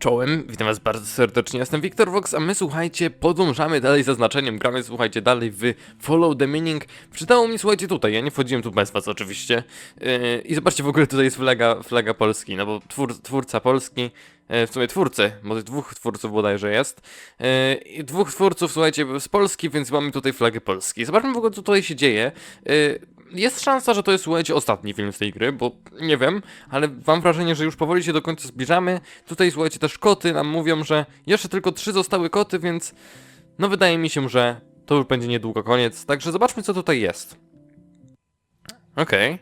Czołem, witam was bardzo serdecznie, jestem Wiktor Vox, a my słuchajcie, podążamy dalej za znaczeniem, gramy słuchajcie dalej w Follow the Meaning. Przydało mi słuchajcie tutaj, ja nie wchodziłem tu bez was oczywiście. Yy, I zobaczcie w ogóle tutaj jest flaga, flaga Polski, no bo twór, twórca Polski, yy, w sumie twórcy, bo dwóch twórców bodajże jest. Yy, dwóch twórców słuchajcie z Polski, więc mamy tutaj flagę Polski. Zobaczmy w ogóle co tutaj się dzieje. Yy, jest szansa, że to jest, słuchajcie, ostatni film z tej gry, bo nie wiem, ale mam wrażenie, że już powoli się do końca zbliżamy. Tutaj, słuchajcie, też koty nam mówią, że jeszcze tylko trzy zostały koty, więc no wydaje mi się, że to już będzie niedługo koniec. Także zobaczmy, co tutaj jest. Okej.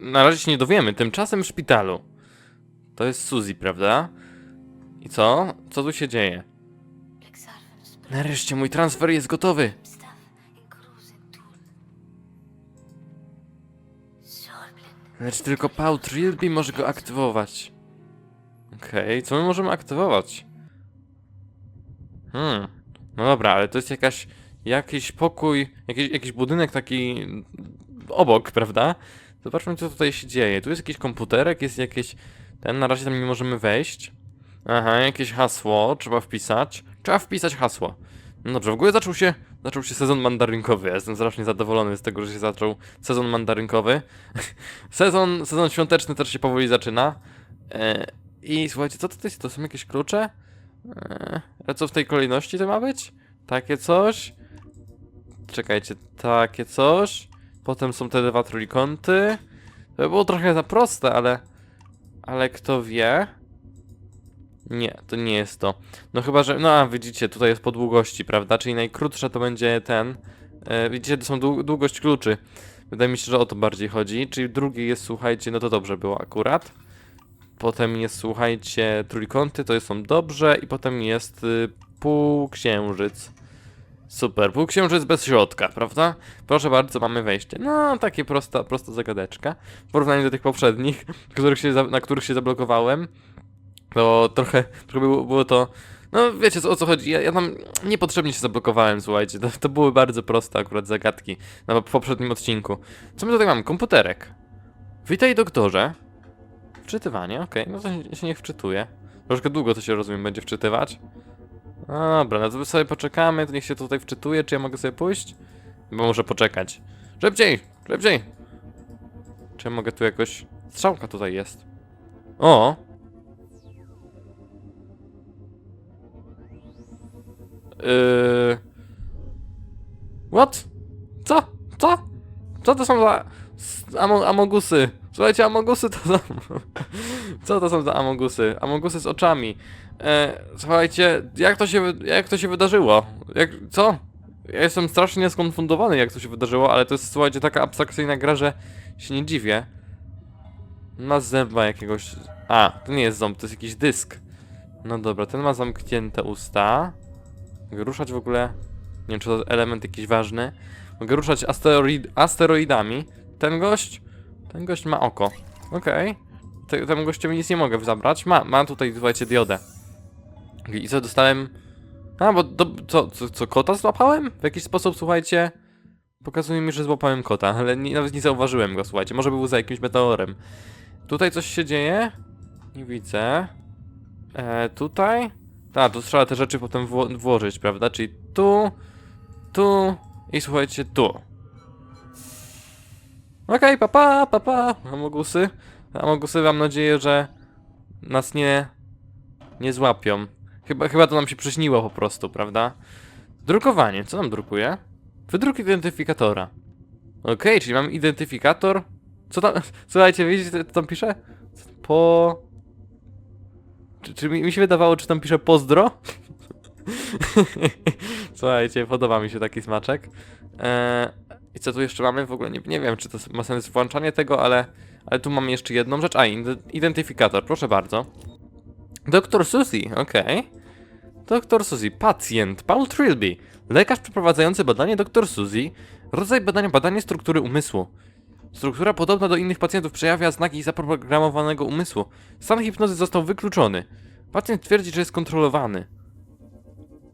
Na razie się nie dowiemy. Tymczasem w szpitalu. To jest Suzy, prawda? I co? Co tu się dzieie? Nareszcie mój transfer jest gotowy. Lecz tylko Paul Trilby może go aktywować. Okej, co my możemy aktywować? Hmm, no dobra, ale to jest jakaś, jakiś pokój, jakiś, jakiś budynek taki obok, prawda? Zobaczmy, co tutaj się dzieje. Tu jest jakiś komputerek, jest jakieś... Ten, na razie tam nie możemy wejść. Aha, jakieś hasło, trzeba wpisać. Trzeba wpisać hasło. No dobrze, w ogóle zaczął się, zaczął się sezon mandarynkowy. Ja jestem strasznie zadowolony z tego, że się zaczął sezon mandarynkowy. sezon, sezon świąteczny też się powoli zaczyna. E, I słuchajcie, co to jest? To są jakieś klucze? E, co w tej kolejności to ma być? Takie coś? Czekajcie, takie coś. Potem są te dwa trójkąty. To by było trochę za proste, ale... Ale kto wie? Nie, to nie jest to. No chyba, że... No a widzicie, tutaj jest po długości, prawda? Czyli najkrótsza to będzie ten... E, widzicie, to są dłu- długość kluczy. Wydaje mi się, że o to bardziej chodzi. Czyli drugi jest, słuchajcie, no to dobrze było akurat. Potem jest, słuchajcie, trójkąty, to są dobrze. I potem jest y, półksiężyc. Super, półksiężyc bez środka, prawda? Proszę bardzo, mamy wejście. No, takie prosta, prosta zagadeczka. W porównaniu do tych poprzednich, których się, na których się zablokowałem, to trochę, trochę było, było to... No, wiecie o co chodzi. Ja, ja tam niepotrzebnie się zablokowałem, słuchajcie. To, to były bardzo proste akurat zagadki na poprzednim odcinku. Co my tutaj mamy? Komputerek. Witaj, doktorze. Wczytywanie, okej, no to się, się nie wczytuje. Troszkę długo to się, rozumiem, będzie wczytywać. No dobra, no to sobie poczekamy, to niech się tutaj wczytuje, czy ja mogę sobie pójść? Bo muszę poczekać. Szybciej, szybciej! Czy ja mogę tu jakoś... Strzałka tutaj jest. O! Yy... What? Co? Co? Co to są za... amogusy? Słuchajcie, amogusy to są... Co to są za amogusy? Amogusy z oczami. E, słuchajcie, jak to się, jak to się wydarzyło? Jak, co? Ja jestem strasznie skonfundowany, jak to się wydarzyło, ale to jest, słuchajcie, taka abstrakcyjna gra, że się nie dziwię. Ma zęba jakiegoś... A, to nie jest ząb, to jest jakiś dysk. No dobra, ten ma zamknięte usta. Mogę ruszać w ogóle... Nie wiem, czy to element jakiś ważny. Mogę ruszać asteroid, asteroidami. Ten gość... Ten gość ma oko. Okej. Te, temu gościowi nic nie mogę zabrać. Ma, ma tutaj, słuchajcie, diodę. I co, dostałem... A, bo do, co, co, co, kota złapałem? W jakiś sposób, słuchajcie... Pokazuje mi, że złapałem kota, ale nie, nawet nie zauważyłem go, słuchajcie. Może był za jakimś meteorem. Tutaj coś się dzieje? Nie widzę. E, tutaj? Tak, tu trzeba te rzeczy potem wło włożyć, prawda? Czyli tu, tu i słuchajcie, tu. Okej, papa, papa, amogusy. Amogusy, mam nadzieję, że nas nie, nie złapią. Chyba, chyba to nam się przyśniło po prostu, prawda? Drukowanie, co nam drukuje? Wydruk identyfikatora. Okej, czyli mam identyfikator. Co tam, słuchajcie, widzicie, co tam pisze? Po... Czy, czy mi, mi się wydawało, czy tam pisze pozdro? Słuchajcie, podoba mi się taki smaczek. Eee, I co tu jeszcze mamy? W ogóle nie, nie wiem, czy to ma sens włączanie tego, ale, ale tu mamy jeszcze jedną rzecz. A, ide- identyfikator, proszę bardzo. Doktor Suzy, okej. Doktor Suzy, pacjent, Paul Trilby. Lekarz przeprowadzający badanie Doktor Suzy. Rodzaj badania badanie struktury umysłu. Struktura podobna do innych pacjentów przejawia znaki zaprogramowanego umysłu. Stan hipnozy został wykluczony. Pacjent twierdzi, że jest kontrolowany.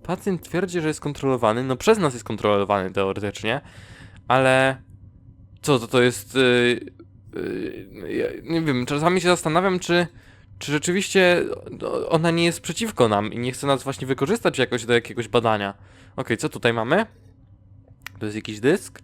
Pacjent twierdzi, że jest kontrolowany. No przez nas jest kontrolowany teoretycznie, ale co to to jest? Yy, yy, ja nie wiem, czasami się zastanawiam, czy czy rzeczywiście ona nie jest przeciwko nam i nie chce nas właśnie wykorzystać jakoś do jakiegoś badania. Okej, co tutaj mamy? To jest jakiś dysk?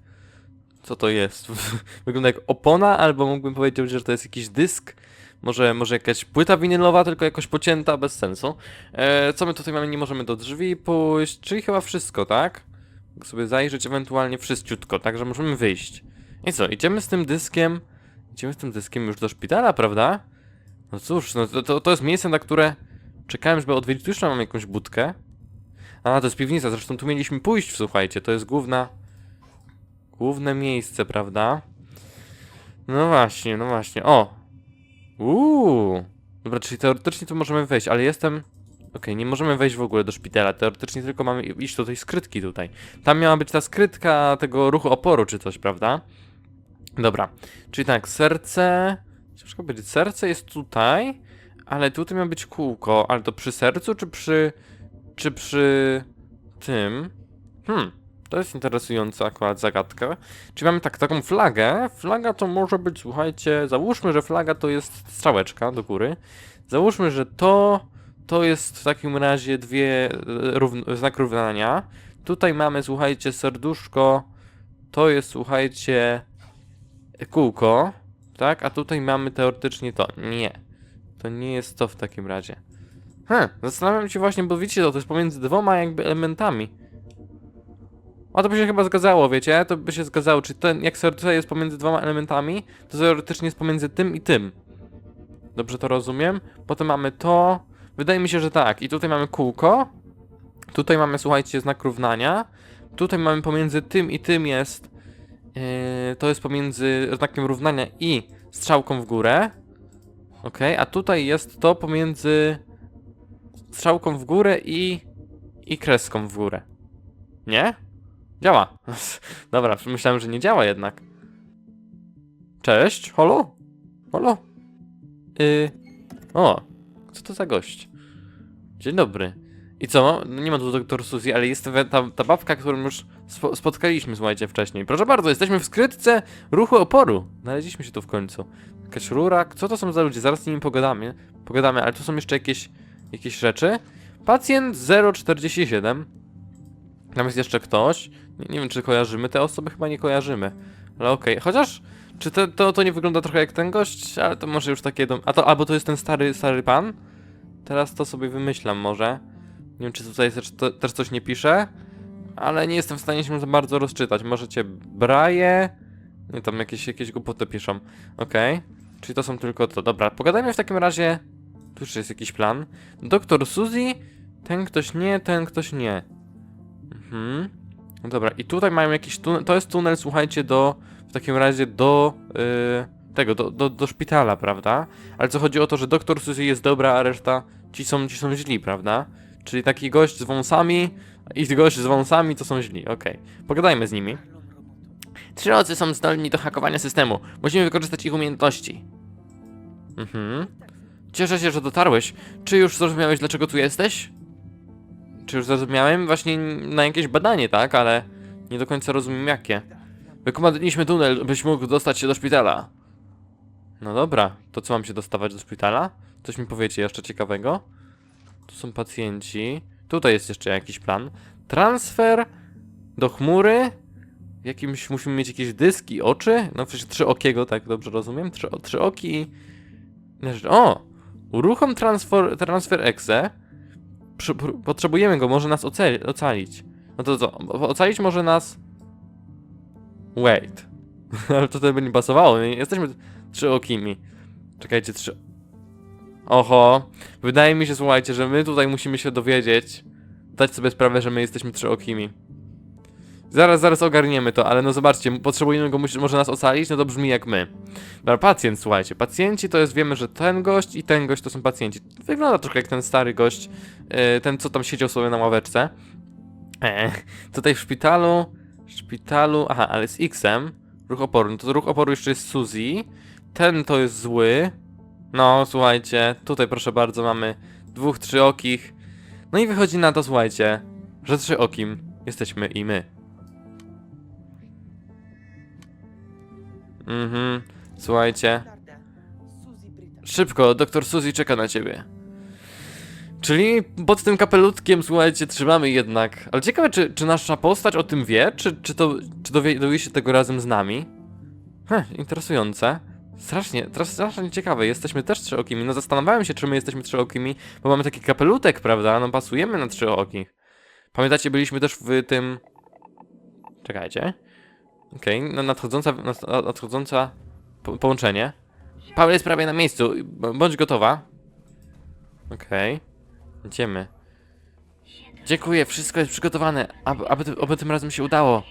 Co to jest? Wygląda jak opona, albo mógłbym powiedzieć, że to jest jakiś dysk. Może, może jakaś płyta winylowa, tylko jakoś pocięta, bez sensu. E, co my tutaj mamy? Nie możemy do drzwi pójść, czyli chyba wszystko, tak? Mogę sobie zajrzeć ewentualnie wszystciutko, także możemy wyjść. I co, idziemy z tym dyskiem, idziemy z tym dyskiem już do szpitala, prawda? No cóż, no to, to, to jest miejsce, na które czekałem, żeby odwiedzić. Tu jeszcze mam jakąś budkę. A, to jest piwnica, zresztą tu mieliśmy pójść, słuchajcie, to jest główna... Główne miejsce, prawda? No właśnie, no właśnie, o! Uuu! Dobra, czyli teoretycznie tu możemy wejść, ale jestem... Okej, nie możemy wejść w ogóle do szpitala, teoretycznie tylko mamy iść do tej skrytki tutaj. Tam miała być ta skrytka tego ruchu oporu czy coś, prawda? Dobra, czyli tak, serce... Ciężko powiedzieć, serce jest tutaj, ale tutaj ma być kółko, ale to przy sercu czy przy... czy przy... tym? Hmm, to jest interesująca akurat zagadka. Czyli mamy tak, taką flagę. Flaga to może być, słuchajcie, załóżmy, że flaga to jest strzałeczka do góry. Załóżmy, że to, to jest w takim razie dwie, e, równ znak równania. Tutaj mamy, słuchajcie, serduszko. To jest, słuchajcie, kółko. Tak, a tutaj mamy teoretycznie to. Nie. To nie jest to w takim razie. Hm, zastanawiam się właśnie, bo widzicie, to, to jest pomiędzy dwoma jakby elementami. O, to by się chyba zgadzało, wiecie? To by się zgadzało, czy ten, jak serce jest pomiędzy dwoma elementami, to teoretycznie jest pomiędzy tym i tym. Dobrze to rozumiem? Potem mamy to. Wydaje mi się, że tak. I tutaj mamy kółko. Tutaj mamy, słuchajcie, znak równania. Tutaj mamy pomiędzy tym i tym jest. Yy, to jest pomiędzy znakiem równania i strzałką w górę. Ok, a tutaj jest to pomiędzy strzałką w górę i, i kreską w górę. Nie? Działa. Dobra, myślałem, że nie działa jednak. Cześć, holo? Holo? Yy. O, co to za gość? Dzień dobry. I co? No nie ma tu doktor Suzy, ale jest ta, ta, babka, którą już spo, spotkaliśmy, słuchajcie, wcześniej. Proszę bardzo, jesteśmy w skrytce ruchu oporu. Znaleźliśmy się tu w końcu. Jakaś rura. Co to są za ludzie? Zaraz z nimi pogadamy. Pogadamy, ale tu są jeszcze jakieś, jakieś rzeczy. Pacjent 047. Tam jest jeszcze ktoś. Nie, nie wiem, czy kojarzymy te osoby, chyba nie kojarzymy. Ale okej, chociaż. Czy to, to, nie wygląda trochę jak ten gość? Ale to może już takie. Dom... A to albo to jest ten stary, stary pan? Teraz to sobie wymyślam może. Nie wiem, czy tutaj też, coś nie pisze. Ale nie jestem w stanie się za bardzo rozczytać. Możecie braje. Nie, tam jakieś, jakieś głupoty piszą. Okej. Czyli to są tylko to. Dobra, pogadajmy w takim razie. Tu już jest jakiś plan. Doktor Suzy. Ten ktoś nie, ten ktoś nie. Mhm. No dobra, i tutaj mają jakiś tunel. To jest tunel, słuchajcie, do. W takim razie do. Yy, tego, do, do, do szpitala, prawda? Ale co chodzi o to, że doktor Suzy jest dobra, a reszta ci są, ci są źli, prawda? Czyli taki gość z wąsami i gość z wąsami to są źli, okej. Pogadajmy z nimi. Trzy ocy są zdolni do hakowania systemu. Musimy wykorzystać ich umiejętności. Mhm. Cieszę się, że dotarłeś. Czy już zrozumiałeś, dlaczego tu jesteś? Czy już zrozumiałem? Właśnie na jakieś badanie, tak? Ale nie do końca rozumiem jakie. Wykomandowaliśmy tunel, byś mógł dostać się do szpitala. No dobra, to co mam się dostawać do szpitala? Coś mi powiecie jeszcze ciekawego? Tu są pacjenci. Tutaj jest jeszcze jakiś plan. Transfer do chmury. Jakimś musimy mieć jakieś dyski, oczy. No przecież trzy okiego, tak dobrze rozumiem? Trzy, trzy oki. O! Uruchom transfer, transfer exe. Potrzebujemy go, może nas ocali, ocalić. No to co? Ocalić może nas... Wait. Ale to by nie pasowało. nie? Jesteśmy trzyokimi. Czekajcie, trzy... Oho. Wydaje mi się, słuchajcie, że my tutaj musimy się dowiedzieć. Dać sobie sprawę, że my jesteśmy trzyokimi. Zaraz, zaraz ogarniemy to, ale no zobaczcie, potrzebujemy go, może nas ocalić, no to brzmi jak my. Dobra, pacjent, słuchajcie, pacjenci to jest, wiemy, że ten gość i ten gość to są pacjenci. Wygląda trochę jak ten stary gość, yy, ten co tam siedział sobie na ławeczce. Eee, tutaj w szpitalu, w szpitalu, aha, ale z X-em, ruch oporu, no to ruch oporu jeszcze jest Suzy, ten to jest zły. No, słuchajcie, tutaj proszę bardzo mamy dwóch trzyokich. No i wychodzi na to, słuchajcie, że trzyokim jesteśmy i my. Mhm, słuchajcie. Szybko, doktor Suzy czeka na ciebie. Czyli pod tym kapelutkiem, słuchajcie, trzymamy jednak. Ale ciekawe, czy, czy nasza postać o tym wie, czy, czy to czy dowie, się tego razem z nami? Hm, interesujące. Strasznie, teraz strasznie ciekawe. Jesteśmy też trzyokimi. No zastanawiałem się, czy my jesteśmy trzyokimi, bo mamy taki kapelutek, prawda? No pasujemy na trzyokich. Pamiętacie, byliśmy też w tym... Czekajcie. Okej, no nadchodząca, nad- nadchodząca po, połączenie. Paweł jest prawie na miejscu. Bądź gotowa. Okej. Idziemy. Dziękuję, wszystko jest przygotowane. Aby, aby, oby tym razem się udało.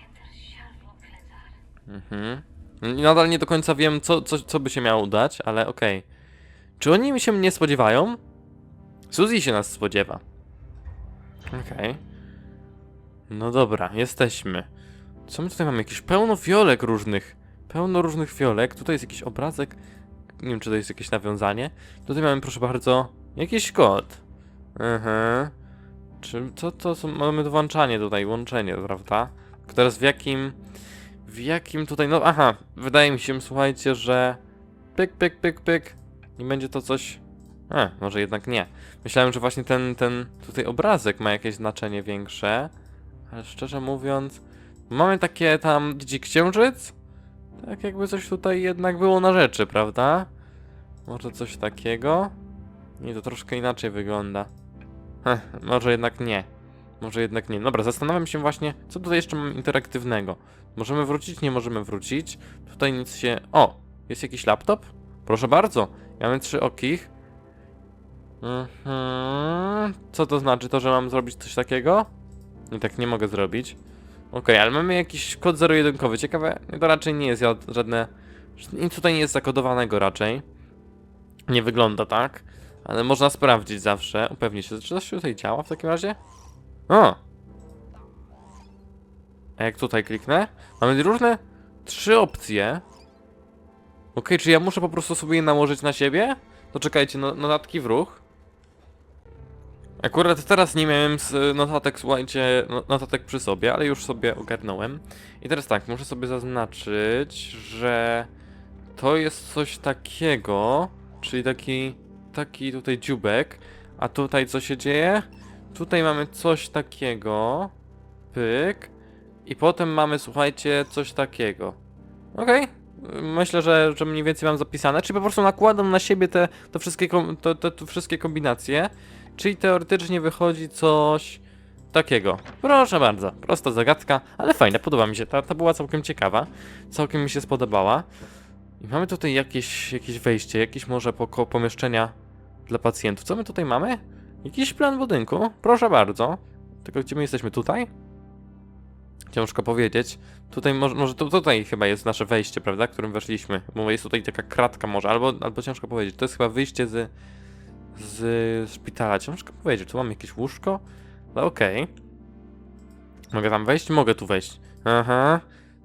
Mhm. Nadal nie do końca wiem, co, co, co by się miało udać, ale okej. Czy oni się nie spodziewają? Suzy się nas spodziewa. Okej. No dobra, jesteśmy. Co my tutaj mamy? Jakieś pełno fiolek różnych. Pełno różnych fiolek. Tutaj jest jakiś obrazek. Nie wiem, czy to jest jakieś nawiązanie. Tutaj mamy, proszę bardzo, jakiś kod. Mhm. Czy co to? Mamy włączanie tutaj, łączenie, prawda? Teraz w jakim. W jakim tutaj. No aha, wydaje mi się, słuchajcie, że. Pyk, pyk, pyk, pyk. I będzie to coś. E, może jednak nie. Myślałem, że właśnie ten, ten tutaj obrazek ma jakieś znaczenie większe. Ale szczerze mówiąc. Mamy takie tam dzik księżyc? Tak jakby coś tutaj jednak było na rzeczy, prawda? Może coś takiego? Nie, to troszkę inaczej wygląda. Heh, może jednak nie. Może jednak nie. Dobra, zastanawiam się właśnie, co tutaj jeszcze mam interaktywnego. Możemy wrócić, nie możemy wrócić. Tutaj nic się... O! Jest jakiś laptop? Proszę bardzo. Mamy trzy okich. Mhm. Co to znaczy? To, że mam zrobić coś takiego? I tak nie mogę zrobić. Okej, ale mamy jakiś kod zero-jedynkowy. Ciekawe, to raczej nie jest żadne... Nic tutaj nie jest zakodowanego raczej. Nie wygląda tak. Ale można sprawdzić zawsze. Upewnić się, czy coś tutaj działa w takim razie? O! A jak tutaj kliknę? Mamy różne trzy opcje. Okej, czy ja muszę po prostu sobie je nałożyć na siebie? To czekajcie, no, notatki w ruch. Akurat teraz nie miałem notatek, słuchajcie, no- notatek przy sobie, ale już sobie ogarnąłem. I teraz tak, muszę sobie zaznaczyć, że to jest coś takiego, czyli taki, taki tutaj dziubek, a tutaj co się dzieje? Tutaj mamy coś takiego, pyk, i potem mamy, słuchajcie, coś takiego. Okej, myślę, że, że mniej więcej mam zapisane, czyli po prostu nakładam na siebie te, te, wszystkie, te, te, te wszystkie kombinacje, czyli teoretycznie wychodzi coś takiego. Proszę bardzo, prosta zagadka, ale fajna, podoba mi się, ta, ta była całkiem ciekawa, całkiem mi się spodobała. I mamy tutaj jakieś, jakieś wejście, jakieś może poko- pomieszczenia dla pacjentów. Co my tutaj mamy? Jakiś plan budynku? Proszę bardzo. Tylko gdzie my jesteśmy? Tutaj? Ciężko powiedzieć. Tutaj może, może tu, tutaj chyba jest nasze wejście, prawda? Którym weszliśmy. Bo jest tutaj taka kratka może, albo, albo ciężko powiedzieć. To jest chyba wyjście z, z szpitala. Ciężko powiedzieć. Tu mam jakieś łóżko? No okej. Mogę tam wejść? Mogę tu wejść. Aha.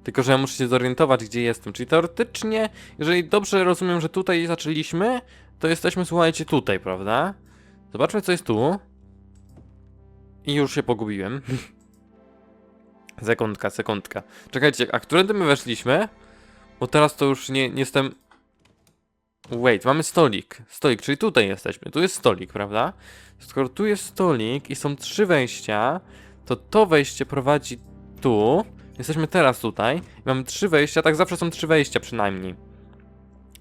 Tylko, że ja muszę się zorientować, gdzie jestem. Czyli teoretycznie, jeżeli dobrze rozumiem, że tutaj zaczęliśmy, to jesteśmy, słuchajcie, tutaj, prawda? Zobaczmy, co jest tu. I już się pogubiłem. sekundka, sekundka. Czekajcie, a którędy my weszliśmy? Bo teraz to już nie, nie jestem... Wait, mamy stolik. Stolik, czyli tutaj jesteśmy. Tu jest stolik, prawda? Skoro tu jest stolik i są trzy wejścia, to to wejście prowadzi tu. Jesteśmy teraz tutaj. I mamy trzy wejścia, tak zawsze są trzy wejścia przynajmniej.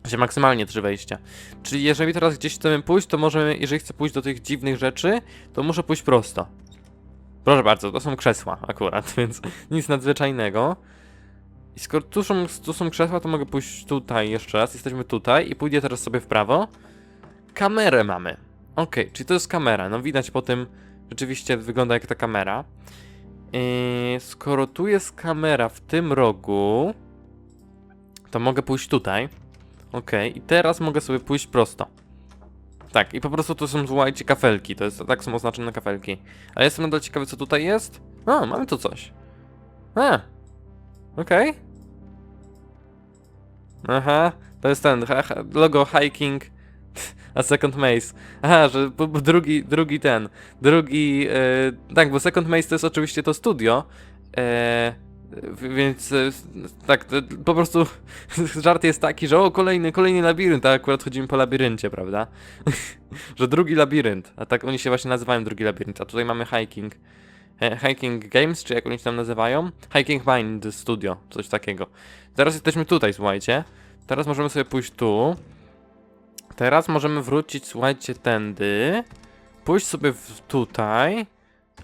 Znaczy maksymalnie trzy wejścia. Czyli jeżeli teraz gdzieś chcemy pójść, to możemy, jeżeli chcę pójść do tych dziwnych rzeczy, to muszę pójść prosto. Proszę bardzo, to są krzesła akurat, więc nic nadzwyczajnego. I skoro tu są, tu są krzesła, to mogę pójść tutaj jeszcze raz. Jesteśmy tutaj i pójdę teraz sobie w prawo. Kamerę mamy. Okej, czyli to jest kamera. No widać po tym, rzeczywiście wygląda jak ta kamera. Yy, skoro tu jest kamera w tym rogu, to mogę pójść tutaj. Okej, i teraz mogę sobie pójść prosto. Tak, i po prostu tu są, słuchajcie, kafelki. To jest, tak są oznaczone kafelki. A jestem nadal ciekawy, co tutaj jest. A, mamy tu coś. A, okej. Aha, to jest ten, logo hiking a second maze. Aha, że drugi, drugi ten, drugi, e, tak, bo second maze to jest oczywiście to studio, W- Więc s- tak, po prostu żart jest taki, że o, kolejny, kolejny labirynt, a akurat chodzimy po labiryncie, prawda? że drugi labirynt, a tak oni się właśnie nazywają drugi labirynt, a tutaj mamy hiking. E, Hiking Games, czy jak oni się tam nazywają? Hiking Mind Studio, coś takiego. Teraz jesteśmy tutaj, słuchajcie. Teraz możemy sobie pójść tu. Teraz możemy wrócić, słuchajcie, tędy. Pójść sobie tutaj.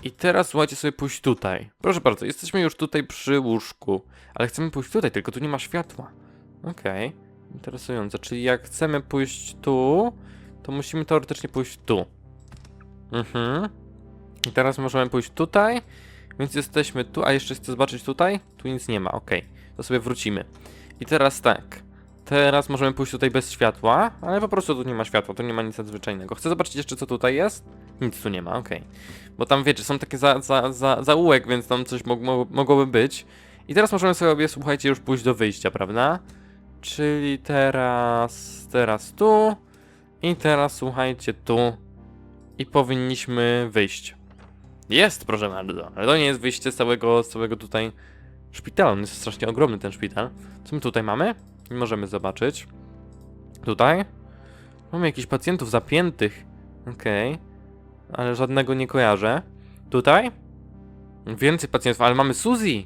I teraz słuchajcie sobie pójść tutaj. Proszę bardzo, jesteśmy już tutaj przy łóżku. Ale chcemy pójść tutaj, tylko tu nie ma światła. Okej. Interesujące. Czyli jak chcemy pójść tu, to musimy teoretycznie pójść tu. Mhm. I teraz możemy pójść tutaj. Więc jesteśmy tu, a jeszcze chcę zobaczyć tutaj. Tu nic nie ma, okej. To sobie wrócimy. I teraz tak. Teraz możemy pójść tutaj bez światła, ale po prostu tu nie ma światła, tu nie ma nic nadzwyczajnego. Chcę zobaczyć jeszcze co tutaj jest. Nic tu nie ma, okej. Bo tam wiecie, są takie za, za, za, zaułek, więc tam coś mog, mog, mogłoby być. I teraz możemy sobie, słuchajcie, już pójść do wyjścia, prawda? Czyli teraz, teraz tu i teraz słuchajcie tu i powinniśmy wyjść. Jest, proszę bardzo, ale to nie jest wyjście z całego, z całego tutaj szpitala, on jest strasznie ogromny ten szpital. Co my tutaj mamy? Nie możemy zobaczyć. Tutaj? Mamy jakichś pacjentów zapiętych. Okej. Ale żadnego nie kojarzę. Tutaj? Więcej pacjentów, ale mamy Suzy!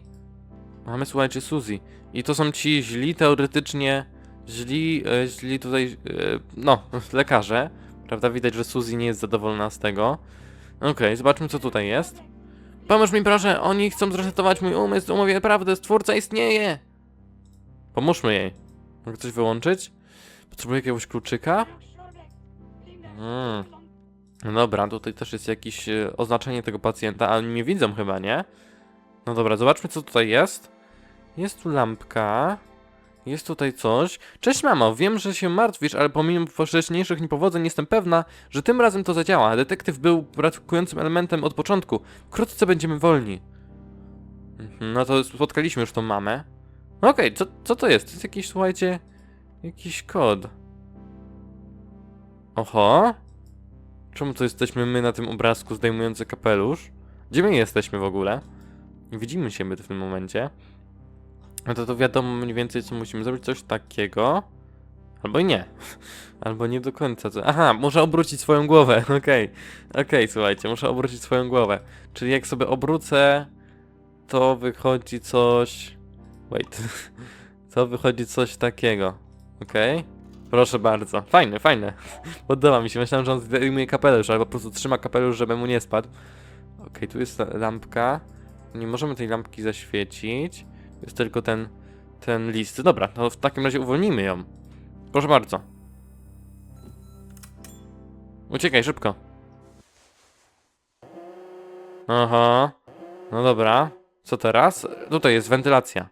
Mamy, słuchajcie, Suzy. I to są ci źli, teoretycznie źli, e, źli tutaj, e, no, lekarze. Prawda? Widać, że Suzy nie jest zadowolona z tego. Okej, zobaczmy, co tutaj jest. Pomóż mi, proszę, oni chcą zresetować mój umysł, mówię prawdę, stwórca istnieje! Pomóżmy jej. Mogę coś wyłączyć? Potrzebuję jakiegoś kluczyka? Mm. No dobra, tutaj też jest jakieś e, oznaczenie tego pacjenta, ale mnie widzą chyba, nie? No dobra, zobaczmy co tutaj jest. Jest tu lampka. Jest tutaj coś. Cześć mamo, wiem, że się martwisz, ale pomimo wcześniejszych niepowodzeń jestem pewna, że tym razem to zadziała. Detektyw był brakującym elementem od początku. Wkrótce będziemy wolni. Mhm, No to spotkaliśmy już tą mamę. Okej, co, co to jest? To jest jakiś, słuchajcie, jakiś kod. Oho. Czemu to jesteśmy my na tym obrazku zdejmujący kapelusz? Gdzie my jesteśmy w ogóle? Widzimy siebie w tym momencie. No to to wiadomo mniej więcej co musimy zrobić, coś takiego. Albo nie. Albo nie do końca. Aha, muszę obrócić swoją głowę. Okej. Okej, słuchajcie, muszę obrócić swoją głowę. Czyli jak sobie obrócę, to wychodzi coś... Wait. To wychodzi coś takiego. Okej. Proszę bardzo. Fajne, fajne. Podoba mi się. Myślałem, że on zdejmuje kapelusz, ale po prostu trzyma kapelusz, żeby mu nie spadł. Okej, tu jest lampka. Nie możemy tej lampki zaświecić. Jest tylko ten, ten list. Dobra, to w takim razie uwolnimy ją. Proszę bardzo. Uciekaj, szybko. Aha. No dobra. Co teraz? Tutaj jest wentylacja.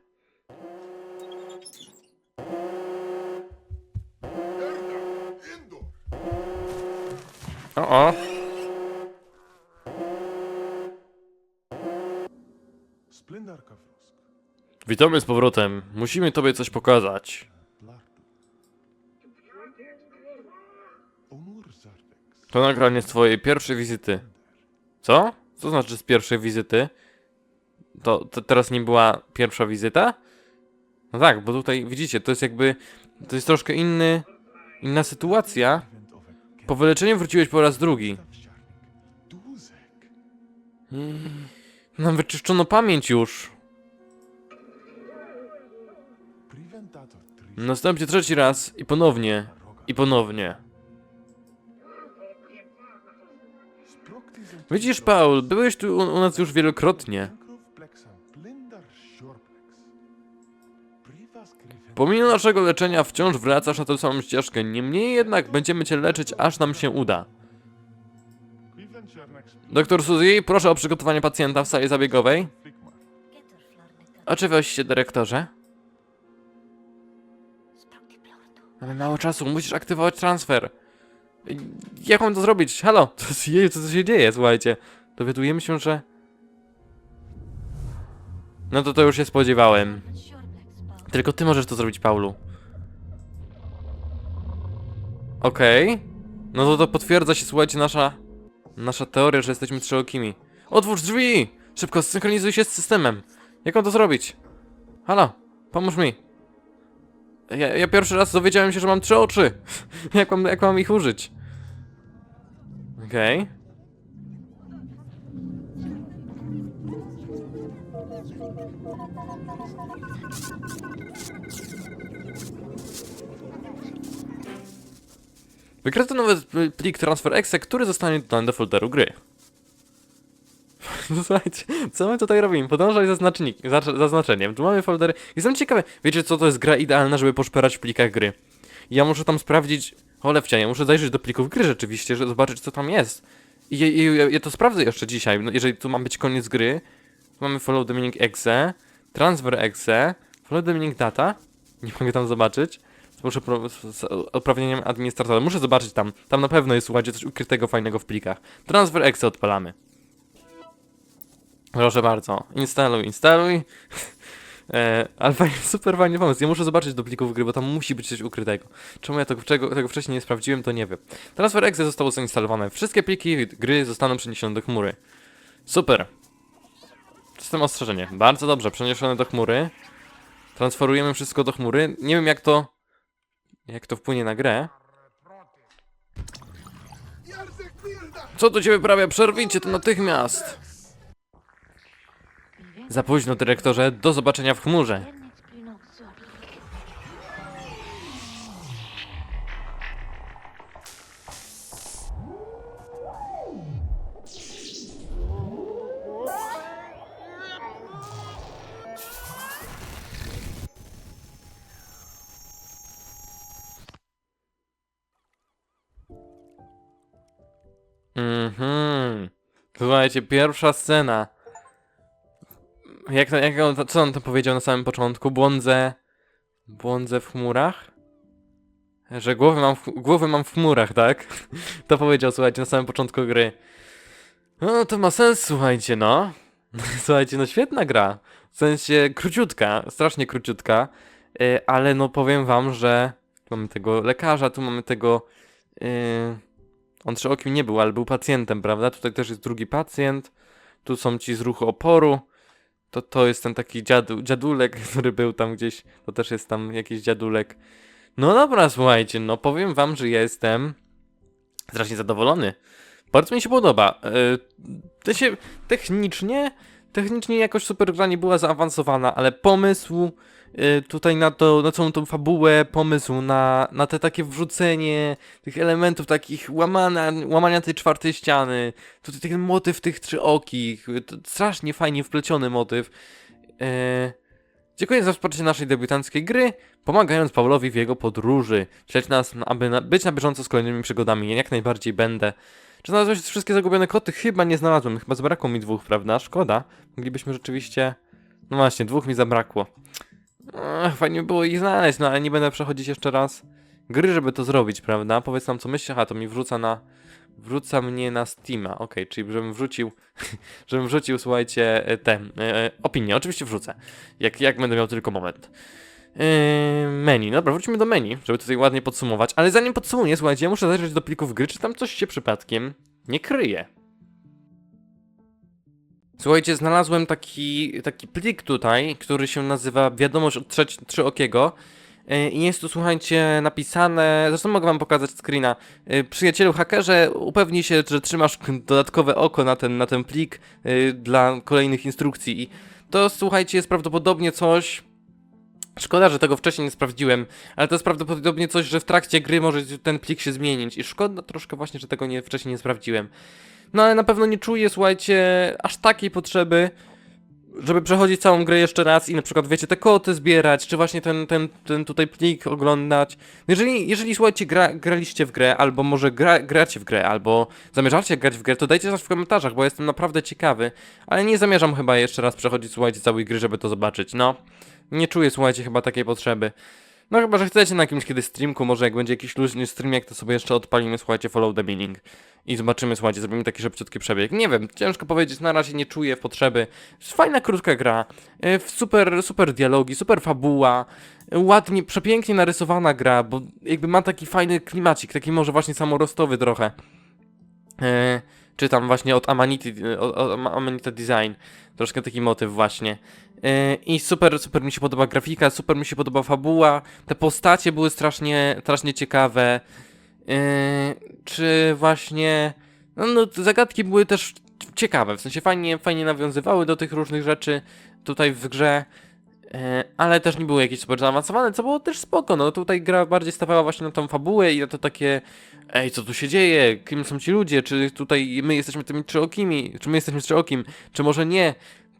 O, o. Witamy z powrotem. Musimy tobie coś pokazać. To nagranie z twojej pierwszej wizyty. Co? Co znaczy z pierwszej wizyty? To, to teraz nie była pierwsza wizyta? No tak, bo tutaj widzicie, to jest jakby. To jest troszkę inny. Inna sytuacja. Po wyleczeniu wróciłeś po raz drugi. Nam wyczyszczono pamięć już. Następnie trzeci raz i ponownie. I ponownie. Widzisz. Paul, byłeś tu u, u nas już wielokrotnie. Pomimo naszego leczenia wciąż wracasz na tę samą ścieżkę. Niemniej jednak będziemy cię leczyć, aż nam się uda. Doktor Suzy, proszę o przygotowanie pacjenta w sali zabiegowej. Oczywiście, dyrektorze. Mamy mało czasu, musisz aktywować transfer. Jak mam to zrobić? Halo, co, się- co, co się dzieje, słuchajcie? Dowiadujemy się, że... No to to już się spodziewałem. Tylko ty możesz to zrobić, Paulu. Okej. No to to potwierdza się, słuchajcie, nasza... Nasza teoria, że jesteśmy trzyokimi. Otwórz drzwi! Szybko, zsynchronizuj się z systemem. Jak mam to zrobić? Halo, pomóż mi. Ja, ja pierwszy raz dowiedziałem się, że mam trzy oczy. jak, mam, jak mam ich użyć? Okej. Wykryto nowy pl- plik TransferExe, który zostanie dodany do folderu gry. Słuchajcie, co my tutaj robimy? Podążaj za znacznik, zacz- zaznaczeniem. Tu mamy foldery. Jestem ciekawy, wiecie co to jest gra idealna, żeby poszperać w plikach gry. Ja muszę tam sprawdzić, cholewcia, ja muszę zajrzeć do plików gry rzeczywiście, żeby zobaczyć co tam jest. I, i, i ja, to sprawdzę jeszcze dzisiaj, no, jeżeli tu ma być koniec gry. Tu mamy follow meaning exe, transfer exe, follow meaning data. Nie mogę tam zobaczyć. Muszę z, z uprawnieniem administratora. Muszę zobaczyć tam. Tam na pewno jest, słuchajcie, coś ukrytego fajnego w plikach. Transfer exe odpalamy. Proszę bardzo. Instaluj, instaluj. E, ale fajnie, super fajny pomysł. Ja muszę zobaczyć do plików gry, bo tam musi być coś ukrytego. Czemu ja tego, czego, tego wcześniej nie sprawdziłem, to nie wiem. Transfer exe zostało zainstalowane. Wszystkie pliki gry zostaną przeniesione do chmury. Super. System ostrzeżenie. Bardzo dobrze, przeniesione do chmury. Transferujemy wszystko do chmury. Nie wiem jak to... Jak to wpłynie na grę. Co tu cię wyprawia? Przerwijcie to natychmiast! Za późno, dyrektorze. Do zobaczenia w chmurze. Mhm. Słuchajcie, pierwsza scena. Jak, jak on, co on to powiedział na samym początku? Błądzę. Błądzę w chmurach? Że głowy mam w, głowy mam w chmurach, tak? To powiedział, słuchajcie, na samym początku gry. No, to ma sens, słuchajcie, no. Słuchajcie, no świetna gra. W sensie króciutka, strasznie króciutka. Yy, ale no powiem wam, że tu mamy tego lekarza, tu mamy tego. Yy, on trzyokim nie był, ale był pacjentem, prawda? Tutaj też jest drugi pacjent. Tu są ci z ruchu oporu. To to jest ten taki dziadu, dziadulek, który był tam gdzieś. To też jest tam jakiś dziadulek. No dobra, słuchajcie, no powiem wam, że ja jestem strasznie zadowolony. Bardzo mi się podoba. Yy, się technicznie, technicznie jakoś super gra nie była zaawansowana, ale pomysł tutaj na to, na całą tą fabułę, pomysł na, na te takie wrzucenie tych elementów takich łamania, łamania tej czwartej ściany, tutaj ten motyw tych trzyokich, to strasznie fajnie wpleciony motyw. Eee, dziękuję za wsparcie naszej debiutanckiej gry, pomagając Paulowi w jego podróży. Śledź nas, aby na, być na bieżąco z kolejnymi przygodami, ja jak najbardziej będę. Czy znalazłeś wszystkie zagubione koty? Chyba nie znalazłem, chyba zabrakło mi dwóch, prawda? Szkoda. Moglibyśmy rzeczywiście... No właśnie, dwóch mi zabrakło. Ech, fajnie by było ich znaleźć, no ale nie będę przechodzić jeszcze raz gry, żeby to zrobić, prawda? Powiedz nam co myślisz, a to mi wrzuca na... Wrzuca mnie na Steama, okej, czyli żebym wrzucił, żebym wrzucił, słuchajcie, e, te e, opinie, oczywiście wrzucę, jak, jak będę miał tylko moment. E, menu, dobra, wróćmy do menu, żeby tutaj ładnie podsumować, ale zanim podsumuję, słuchajcie, ja muszę zajrzeć do plików gry, czy tam coś się przypadkiem nie kryje. Słuchajcie, znalazłem taki, taki plik tutaj, który się nazywa Wiadomość od trzeci- trzyokiego. E, I jest tu, słuchajcie, napisane, zresztą mogę wam pokazać screena. E, Przyjacielu hakerze, upewnij się, że trzymasz dodatkowe oko na ten, na ten plik e, dla kolejnych instrukcji. I to, słuchajcie, jest prawdopodobnie coś... Szkoda, że tego wcześniej nie sprawdziłem, ale to jest prawdopodobnie coś, że w trakcie gry może ten plik się zmienić. I szkoda troszkę właśnie, że tego nie, wcześniej nie sprawdziłem. No ale na pewno nie czuję, słuchajcie, aż takiej potrzeby, żeby przechodzić całą grę jeszcze raz i na przykład, wiecie, te koty zbierać, czy właśnie ten, ten, ten tutaj plik oglądać. Jeżeli, jeżeli słuchajcie, gra, graliście w grę, albo może gra, gracie w grę, albo zamierzacie grać w grę, to dajcie znać w komentarzach, bo jestem naprawdę ciekawy, ale nie zamierzam chyba jeszcze raz przechodzić, słuchajcie, całej gry, żeby to zobaczyć, no. Nie czuję, słuchajcie, chyba takiej potrzeby. No chyba, że chcecie na jakimś kiedyś streamku, może jak będzie jakiś luźny stream, jak to sobie jeszcze odpalimy, słuchajcie, follow the billing. I zobaczymy, słuchajcie, zrobimy taki szybciutki przebieg. Nie wiem, ciężko powiedzieć, na razie nie czuję potrzeby. Fajna, krótka gra, e, super, super dialogi, super fabuła, ładnie, przepięknie narysowana gra, bo jakby ma taki fajny klimacik, taki może właśnie samorostowy trochę. E, czytam właśnie od Amanity, od, od Amanita Design, troszkę taki motyw właśnie. Yy, I super, super mi się podoba grafika, super mi się podoba fabuła, te postacie były strasznie, strasznie ciekawe. Yy, czy właśnie, no, no zagadki były też ciekawe, w sensie fajnie, fajnie nawiązywały do tych różnych rzeczy tutaj w grze. E, ale też nie były jakieś super zaawansowane, co było też spoko, no tutaj gra bardziej stawiała właśnie na tą fabułę i na to takie ej, co tu się dzieje, kim są ci ludzie, czy tutaj my jesteśmy tymi trzyokimi, czy my jesteśmy trzyokim, czy może nie,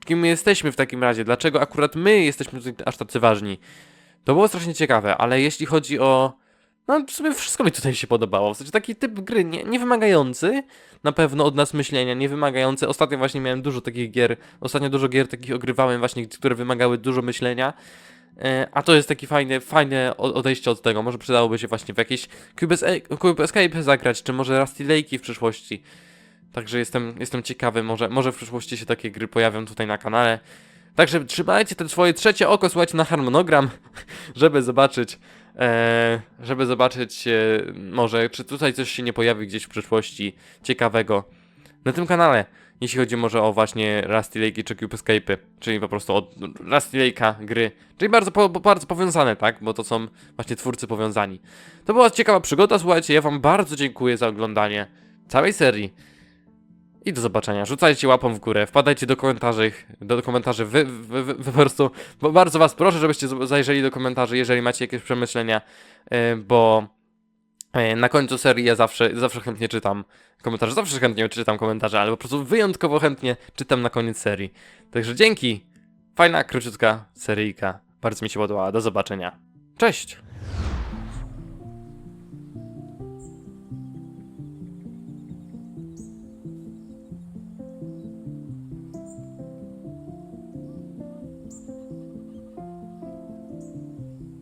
kim my jesteśmy w takim razie, dlaczego akurat my jesteśmy tutaj aż tacy ważni. To było strasznie ciekawe, ale jeśli chodzi o... No, w sumie wszystko mi tutaj się podobało. W sensie taki typ gry nie, nie wymagający na pewno od nas myślenia, nie wymagający. Ostatnio właśnie miałem dużo takich gier, ostatnio dużo gier takich ogrywałem właśnie, które wymagały dużo myślenia. E, A to jest taki fajny, fajne o- odejście od tego. Może przydałoby się właśnie w jakieś Escape- Cube Escape zagrać, czy może Rusty Lake'i w przyszłości. Także jestem, jestem ciekawy, może, może w przyszłości się takie gry pojawią tutaj na kanale. Także trzymajcie te swoje trzecie oko, słuchajcie na harmonogram, żeby zobaczyć, e, żeby zobaczyć e, może, czy tutaj coś się nie pojawi gdzieś w przyszłości ciekawego na tym kanale. Jeśli chodzi może o właśnie Rusty Lake'i czy Cube Escape'y, czyli po prostu od Rusty Lake'a gry, czyli bardzo, po, bardzo powiązane, tak, bo to są właśnie twórcy powiązani. To była ciekawa przygoda, słuchajcie, ja wam bardzo dziękuję za oglądanie całej serii. I do zobaczenia. Rzucajcie łapą w górę, wpadajcie do komentarzy, do komentarzy, wy, wy, wy, wy po prostu, bo bardzo was proszę, żebyście zajrzeli do komentarzy, jeżeli macie jakieś przemyślenia, e, bo e, na końcu serii ja zawsze, zawsze chętnie czytam komentarze, zawsze chętnie czytam komentarze, ale po prostu wyjątkowo chętnie czytam na koniec serii. Także dzięki! Fajna, króciutka seryjka. Bardzo mi się podobała. Do zobaczenia. Cześć!